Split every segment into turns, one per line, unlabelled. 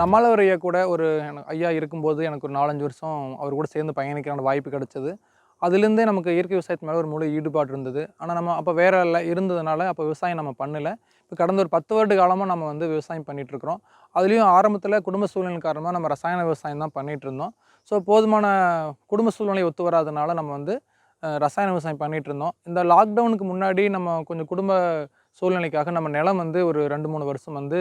நம்மால் ஐயா கூட ஒரு எனக்கு ஐயா இருக்கும்போது எனக்கு ஒரு நாலஞ்சு வருஷம் அவர் கூட சேர்ந்து பயணிக்கிறான வாய்ப்பு கிடச்சிது. அதுலேருந்தே நமக்கு இயற்கை விவசாயத்து மேலே ஒரு முழு ஈடுபாடு இருந்தது. ஆனால் நம்ம அப்போ வேற இல்லை இருந்ததுனால அப்போ விவசாயம் நம்ம பண்ணலை. இப்போ கடந்த ஒரு பத்து வருட காலமாக நம்ம வந்து விவசாயம் பண்ணிகிட்ருக்குறோம் இருக்கிறோம் அதுலேயும் ஆரம்பத்தில் குடும்ப சூழ்நிலை காரணமாக நம்ம ரசாயன விவசாயம் தான் பண்ணிகிட்டு இருந்தோம் ஸோ போதுமான குடும்ப சூழ்நிலை ஒத்து வராதனால நம்ம வந்து ரசாயன விவசாயம் பண்ணிகிட்டு இருந்தோம் இந்த லாக்டவுனுக்கு முன்னாடி நம்ம கொஞ்சம் குடும்ப சூழ்நிலைக்காக நம்ம நிலம் வந்து ஒரு ரெண்டு மூணு வருஷம் வந்து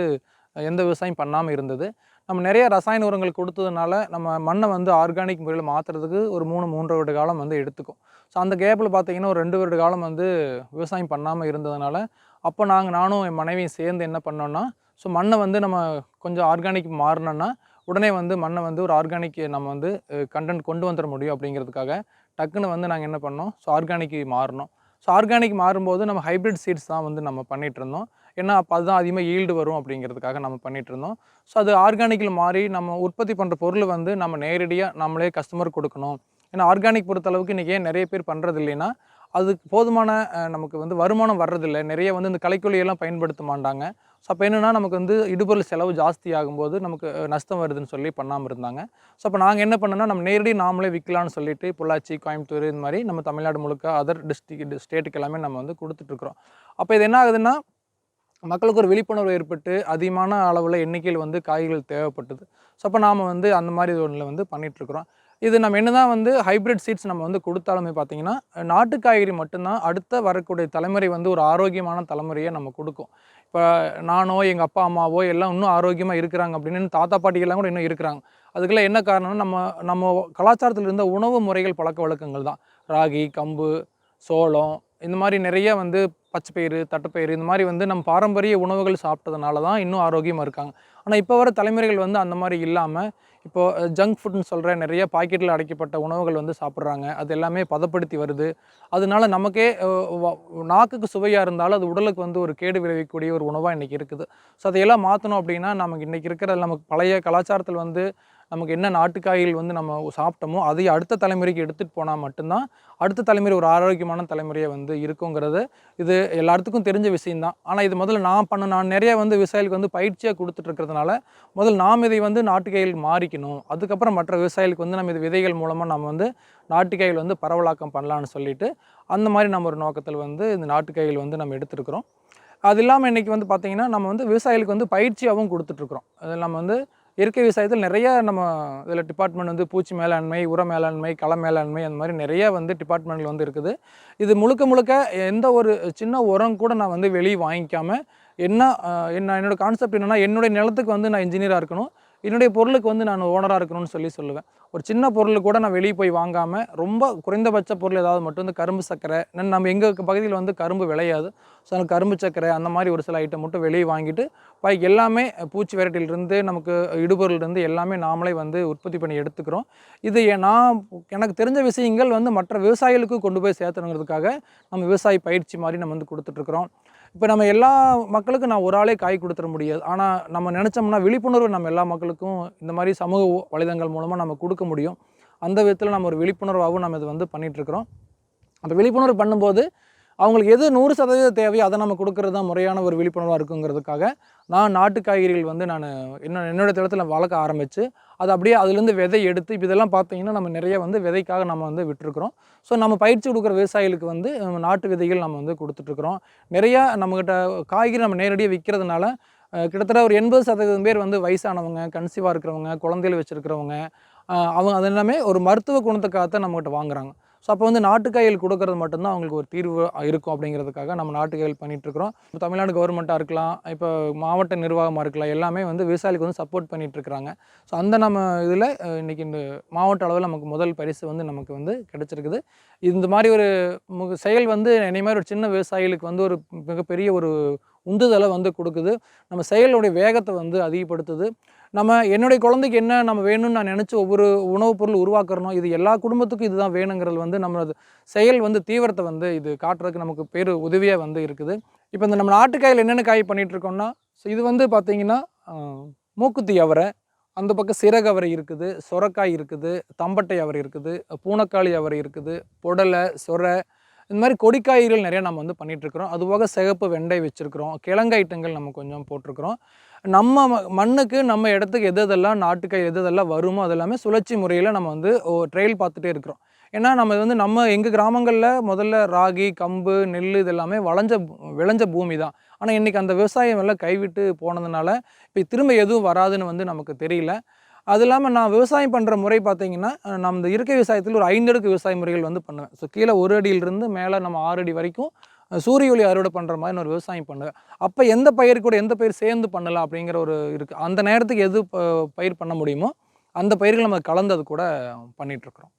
எந்த விவசாயம் பண்ணாமல் இருந்தது. நம்ம நிறைய ரசாயன உரங்கள் கொடுத்ததுனால நம்ம மண்ணை வந்து ஆர்கானிக் முறையில் மாற்றுறதுக்கு ஒரு மூணு மூன்று வருட காலம் வந்து எடுத்துக்கும். ஸோ அந்த கேப்பில் பார்த்தீங்கன்னா ஒரு ரெண்டு வருட காலம் வந்து விவசாயம் பண்ணாமல் இருந்ததுனால அப்போ நாங்கள் நானும் என் மனைவியும் சேர்ந்து என்ன பண்ணோன்னா ஸோ மண்ணை வந்து நம்ம கொஞ்சம் ஆர்கானிக் மாறினோன்னா உடனே வந்து மண்ணை வந்து ஒரு ஆர்கானிக் நம்ம வந்து கண்டென்ட் கொண்டு வந்துட முடியும் அப்படிங்கிறதுக்காக டக்குன்னு வந்து நாங்கள் என்ன பண்ணோம்? ஸோ ஆர்கானிக் மாறினோம் ஸோ ஆர்கானிக் மாறும்போது நம்ம ஹைப்ரிட் சீட்ஸ் தான் வந்து நம்ம பண்ணிகிட்டு இருந்தோம். ஏன்னா அப்போ அதுதான் அதிகமாக ஈல்டு வரும் அப்படிங்கிறதுக்காக நம்ம பண்ணிட்டு இருந்தோம். ஸோ அது ஆர்கானிக்கில் மாறி நம்ம உற்பத்தி பண்ணுற பொருள் வந்து நம்ம நேரடியாக நம்மளே கஸ்டமர் கொடுக்கணும். ஏன்னா ஆர்கானிக் பொறுத்தளவுக்கு இன்றைக்கி ஏன் நிறைய பேர் பண்ணுறது இல்லைன்னா அதுக்கு போதுமான நமக்கு வந்து வருமானம் வர்றதில்லை. நிறைய வந்து இந்த கலைக்கொல்லியெல்லாம் பயன்படுத்த மாட்டாங்க. ஸோ அப்போ என்னென்னா நமக்கு வந்து இடுபொருள் செலவு ஜாஸ்தி ஆகும்போது நமக்கு நஷ்டம் வருதுன்னு சொல்லி பண்ணாமல் இருந்தாங்க. ஸோ அப்போ நாங்கள் என்ன பண்ணோம்னா நம்ம நேரடி நாமளே விற்கலாம்னு சொல்லிட்டு பொள்ளாச்சி கோயம்புத்தூர் இந்த மாதிரி நம்ம தமிழ்நாடு முழுக்க அதர் டிஸ்ட்ரிக்ட் ஸ்டேட்டுக்கு எல்லாமே நம்ம வந்து கொடுத்துட்ருக்குறோம் அப்போ இது என்ன ஆகுதுன்னா மக்களுக்கு ஒரு விழிப்புணர்வு ஏற்பட்டு அதிகமான அளவில் எண்ணிக்கையில் வந்து காய்கள் தேவைப்பட்டது. ஸோ அப்போ நாம் வந்து அந்த மாதிரி ஒன்றில் வந்து பண்ணிகிட்ருக்குறோம் இது நம்ம என்ன தான் வந்து ஹைப்ரிட் சீட்ஸ் நம்ம வந்து கொடுத்தாலுமே பார்த்தீங்கன்னா நாட்டு காய்கறி மட்டும்தான் அடுத்த வரக்கூடிய தலைமுறை வந்து ஒரு ஆரோக்கியமான தலைமுறையை நம்ம கொடுக்கும். இப்போ நானோ எங்கள் அப்பா அம்மாவோ எல்லாம் இன்னும் ஆரோக்கியமாக இருக்கிறாங்க அப்படின்னு தாத்தா பாட்டிகள்லாம் கூட இன்னும் இருக்கிறாங்க. அதுக்கெல்லாம் என்ன காரணம்னா நம்ம நம்ம கலாச்சாரத்தில் இருந்த உணவு முறைகள் பழக்க வழக்கங்கள் தான். ராகி கம்பு சோளம் இந்த மாதிரி நிறைய வந்து பச்சைப்பயிறு தட்டைப்பயிறு இந்த மாதிரி வந்து நம்ம பாரம்பரிய உணவுகள் சாப்பிட்டதுனால தான் இன்னும் ஆரோக்கியமாக இருக்காங்க. ஆனால் இப்போ வர தலைமுறைகள் வந்து அந்த மாதிரி இல்லாமல் இப்போது ஜங்க் ஃபுட்னு சொல்கிற நிறைய பாக்கெட்டில் அடைக்கப்பட்ட உணவுகள் வந்து சாப்பிட்றாங்க. அது எல்லாமே பதப்படுத்தி வருது. அதனால நமக்கே நாக்குக்கு சுவையாக இருந்தாலும் அது உடலுக்கு வந்து ஒரு கேடு விளைவிக்கக்கூடிய ஒரு உணவாக இன்றைக்கி இருக்குது. ஸோ அதையெல்லாம் மாற்றணும் அப்படின்னா நமக்கு இன்றைக்கி இருக்கிற நமக்கு பழைய கலாச்சாரத்தில் வந்து நமக்கு என்ன நாட்டுக்காய்கள் வந்து நம்ம சாப்பிட்டோமோ அதை அடுத்த தலைமுறைக்கு எடுத்துகிட்டு போனால் மட்டும்தான் அடுத்த தலைமுறை ஒரு ஆரோக்கியமான தலைமுறையை வந்து இருக்குங்கிறது. இது எல்லாத்துக்கும் தெரிஞ்ச விஷயம்தான். ஆனால் இது முதல்ல நான் பண்ண நான் நிறைய வந்து விவசாயிகளுக்கு வந்து பயிற்சியாக கொடுத்துட்டு இருக்கிறதுனால முதல் நாம் இதை வந்து நாட்டுக்காய்கள் மாறிக்கணும். அதுக்கப்புறம் மற்ற விவசாயிகளுக்கு வந்து நம்ம இது விதைகள் மூலமாக நம்ம வந்து நாட்டுக்காய்கள் வந்து பரவலாக்கம் பண்ணலான்னு சொல்லிட்டு அந்த மாதிரி நம்ம ஒரு நோக்கத்தில் வந்து இந்த நாட்டுக்காய்கள் வந்து நம்ம எடுத்துருக்குறோம். அது இல்லாமல் இன்றைக்கி வந்து பார்த்திங்கன்னா நம்ம வந்து விவசாயிகளுக்கு வந்து பயிற்சியாகவும் கொடுத்துட்ருக்குறோம். அதில் நம்ம வந்து இயற்கை விவசாயத்தில் நிறைய நம்ம இதில் டிபார்ட்மெண்ட் வந்து பூச்சி மேலாண்மை உர மேலாண்மை கள மேலாண்மை அந்த மாதிரி நிறைய வந்து டிபார்ட்மெண்ட்டில் வந்து இருக்குது. இது முழுக்க முழுக்க எந்த ஒரு சின்ன உரம் கூட நான் வந்து வெளியே வாங்கிக்காமல் என்ன என்ன என்னோடய கான்செப்ட் என்னென்னா என்னுடைய நிலத்துக்கு வந்து நான் இன்ஜினியராக இருக்கணும். என்னுடைய பொருளுக்கு வந்து நான் ஓனராக இருக்கணும்னு சொல்லி சொல்லுவேன். ஒரு சின்ன பொருள் கூட நான் வெளியே போய் வாங்காமல் ரொம்ப குறைந்தபட்ச பொருள் ஏதாவது மட்டும் வந்து கரும்பு சர்க்கரை நம்ம எங்கள் பகுதியில் வந்து கரும்பு விளையாது. ஸோ அந்த கரும்பு சர்க்கரை அந்த மாதிரி ஒரு சில ஐட்டம் மட்டும் வெளியே வாங்கிட்டு பாக்கி எல்லாமே பூச்சி வெரைட்டிலிருந்து நமக்கு இடுபொருளிலிருந்து எல்லாமே நாமளே வந்து உற்பத்தி பண்ணி எடுத்துக்கிறோம். இது நான் எனக்கு தெரிஞ்ச விஷயங்கள் வந்து மற்ற விவசாயிகளுக்கு கொண்டு போய் சேர்த்தணுங்கிறதுக்காக நம்ம விவசாய பயிற்சி மாதிரி நம்ம வந்து கொடுத்துட்ருக்குறோம் இப்போ நம்ம எல்லா மக்களுக்கும் நான் ஒரு ஆளே காய் கொடுத்துட முடியாது. ஆனால் நம்ம நினச்சோம்னா விழிப்புணர்வு நம்ம எல்லா மக்களுக்கும் இந்த மாதிரி சமூக வலைதங்கள் மூலமாக நம்ம கொடுக்க முடியும். அந்த விதத்தில் நம்ம ஒரு விழிப்புணர்வாகவும் நம்ம இது வந்து பண்ணிகிட்ருக்குறோம் அந்த விழிப்புணர்வு பண்ணும்போது அவங்களுக்கு எது நூறு சதவீதம் தேவையோ அதை நம்ம கொடுக்கறது தான் முறையான ஒரு விழிப்புணர்வாக இருக்குங்கிறதுக்காக நான் நாட்டு காய்கறிகள் வந்து நான் என்ன என்னோட தளத்தில் வளர்க்க ஆரம்பித்து அது அப்படியே அதுலேருந்து விதை எடுத்து இப்போ இதெல்லாம் பார்த்தீங்கன்னா நம்ம நிறைய வந்து விதைக்காக நம்ம வந்து விட்டுருக்குறோம். ஸோ நம்ம பயிற்சி கொடுக்குற விவசாயிகளுக்கு வந்து நம்ம நாட்டு விதைகள் நம்ம வந்து கொடுத்துட்ருக்குறோம். நிறையா நம்மக்கிட்ட காய்கறி நம்ம நேரடியாக விற்கிறதுனால கிட்டத்தட்ட ஒரு எண்பது சதவீதம் பேர் வந்து வயசானவங்க கன்சீவாக இருக்கிறவங்க குழந்தைகள் வச்சுருக்கிறவங்க அவங்க அது எல்லாமே ஒரு மருத்துவ குணத்துக்காகத்தான் நம்மகிட்ட வாங்குறாங்க. ஸோ அப்போ வந்து நாட்டுக்காய்கள் கொடுக்கறது மட்டும்தான் அவங்களுக்கு ஒரு தீர்வு இருக்கும் அப்படிங்கிறதுக்காக நம்ம நாட்டுக்காய்கள் பண்ணிகிட்ருக்குறோம் இப்போ தமிழ்நாடு கவர்மெண்ட்டாக இருக்கலாம் இப்போ மாவட்ட நிர்வாகமாக இருக்கலாம் எல்லாமே வந்து விவசாயிகளுக்கு வந்து சப்போர்ட் பண்ணிகிட்ருக்குறாங்க ஸோ அந்த நம்ம இதில் இன்றைக்கி இந்த மாவட்ட அளவில் நமக்கு முதல் பரிசு வந்து நமக்கு வந்து கிடச்சிருக்குது. இந்த மாதிரி ஒரு செயல் வந்து என்னை மாதிரி ஒரு சின்ன விவசாயிகளுக்கு வந்து ஒரு மிகப்பெரிய ஒரு உந்துதலை வந்து கொடுக்குது. நம்ம செயலுடைய வேகத்தை வந்து அதிகப்படுத்துது. நம்ம என்னுடைய குழந்தைக்கு என்ன நம்ம வேணும்னு நான் நினச்சி ஒவ்வொரு உணவுப் பொருள் உருவாக்குறனோ இது எல்லா குடும்பத்துக்கும் இதுதான் வேணுங்கிறது வந்து நம்மளது செயல் வந்து தீவிரத்தை வந்து இது காட்டுறதுக்கு நமக்கு பேர் உதவியாக வந்து இருக்குது. இப்போ இந்த நம்ம நாட்டுக்காயில் என்னென்ன காய் பண்ணிட்டு இருக்கோம்னா ஸோ இது வந்து பார்த்திங்கன்னா மூக்குத்தி அவரை அந்த பக்கம் சிறகு அவரை இருக்குது சொரக்காய் இருக்குது தம்பட்டை அவரை இருக்குது பூனக்காளி அவரை இருக்குது புடலை சொரை இந்த மாதிரி கொடிக்காய்கள் நிறைய நம்ம வந்து பண்ணிகிட்ருக்குறோம் இருக்கிறோம் அதுபோக சிகப்பு வெண்டை வச்சுருக்குறோம். கிழங்கு ஐட்டங்கள் நம்ம கொஞ்சம் போட்டிருக்கிறோம். நம்ம மண்ணுக்கு நம்ம இடத்துக்கு எது எதெல்லாம் நாட்டுக்காய் எது எதெல்லாம் வருமோ அதெல்லாமே சுழற்சி முறையில் நம்ம வந்து ட்ரையல் பார்த்துட்டே இருக்கிறோம். ஏன்னா நம்ம வந்து நம்ம எங்கள் கிராமங்களில் முதல்ல ராகி கம்பு நெல் இதெல்லாமே வளைஞ்ச விளைஞ்ச பூமி தான். ஆனால் இன்றைக்கி அந்த விவசாயம் எல்லாம் கைவிட்டு போனதுனால இப்போ திரும்ப எதுவும் வராதுன்னு வந்து நமக்கு தெரியல. அது இல்லாமல் நான் விவசாயம் பண்ணுற முறை பார்த்தீங்கன்னா நம்ம இந்த இயற்கை விவசாயத்தில் ஒரு ஐந்தடுக்கு விவசாய முறைகள் வந்து பண்ணுவேன். ஸோ கீழே ஒரு அடியிலிருந்து மேலே நம்ம ஆறு அடி வரைக்கும் சூரிய ஒளி அறுவடை பண்ணுற மாதிரி நான் ஒரு விவசாயம் பண்ணுவேன். அப்போ எந்த பயிர் கூட எந்த பயிர் சேர்ந்து பண்ணலாம் அப்படிங்கிற ஒரு இருக்குது அந்த நேரத்துக்கு எது ப- பயிர் பண்ண முடியுமோ அந்த பயிர்கள் நம்ம கலந்து அது கூட பண்ணிகிட்ருக்குறோம்